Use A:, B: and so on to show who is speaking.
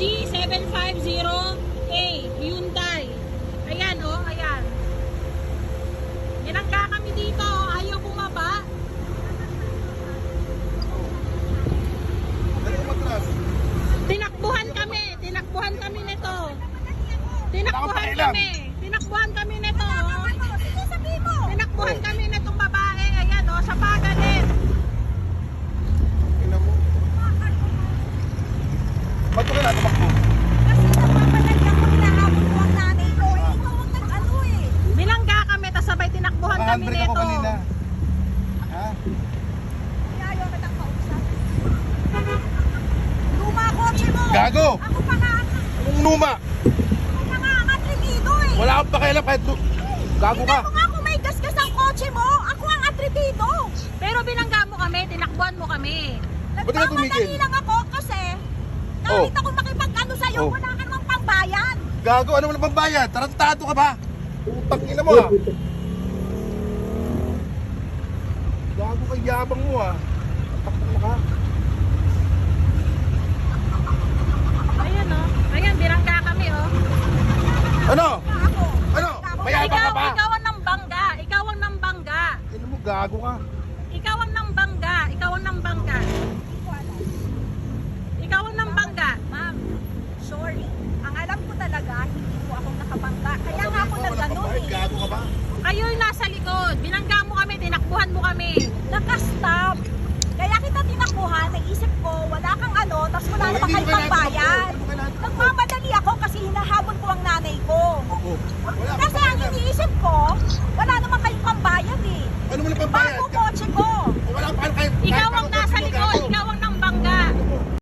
A: G750A
B: Hyundai.
A: Ayan
B: oh, ayan. Binangga kami dito, oh.
C: ayaw bumaba.
B: Tinakbuhan kami, tinakbuhan kami nito. Tinakbuhan kami. Tinakbuhan
A: kami nito. Ba't ko kailangan tumakbo?
C: Kasi nagpapadali ako, hinahabol ko ang nanay ko. Eh, ikaw ang nag-ano eh.
B: Kami, tas sabay tinakbuhan kami
A: Naka-handbrake ako
B: nito.
A: kanina. Ha?
C: Kaya ayaw na ng kausap. Luma kotse mo.
A: Gago!
C: Ako pa nga,
A: Anong numa?
C: ako pa nga ang atritido eh.
A: Wala akong pakialam kahit tu- Gago ka.
C: Tingnan mo nga kung may gasgas ang kotse mo. Ako ang atritido.
B: Pero bilangga mo kami, tinakbuhan mo kami.
A: Ba't ka tumigil?
C: Nagmamadali lang ako kasi
A: Oh.
C: ako makipag-ano sa'yo,
A: Oh.
C: wala ka namang pambayan.
A: Gago, ano mo na pambayad? Tarantado ka ba? Utang ina mo ah. Gago kay yabang mo ah. Takbo ka.
B: Ayan, oh. Ayan, bilangga kami, oh.
A: Ano?
C: Ako.
A: Ano? Mayabang ka
B: Ikaw,
A: pa?
B: ikaw ang nambangga. Ikaw ang nambangga.
A: Ano mo, gago ka.
B: Ikaw ang nambangga. Ikaw ang nambangga.
C: Hindi ko alam.
B: Ikaw ang nambangga.
C: Ma'am, sorry. Ang alam ko talaga, hindi po ako nakabangga. Kaya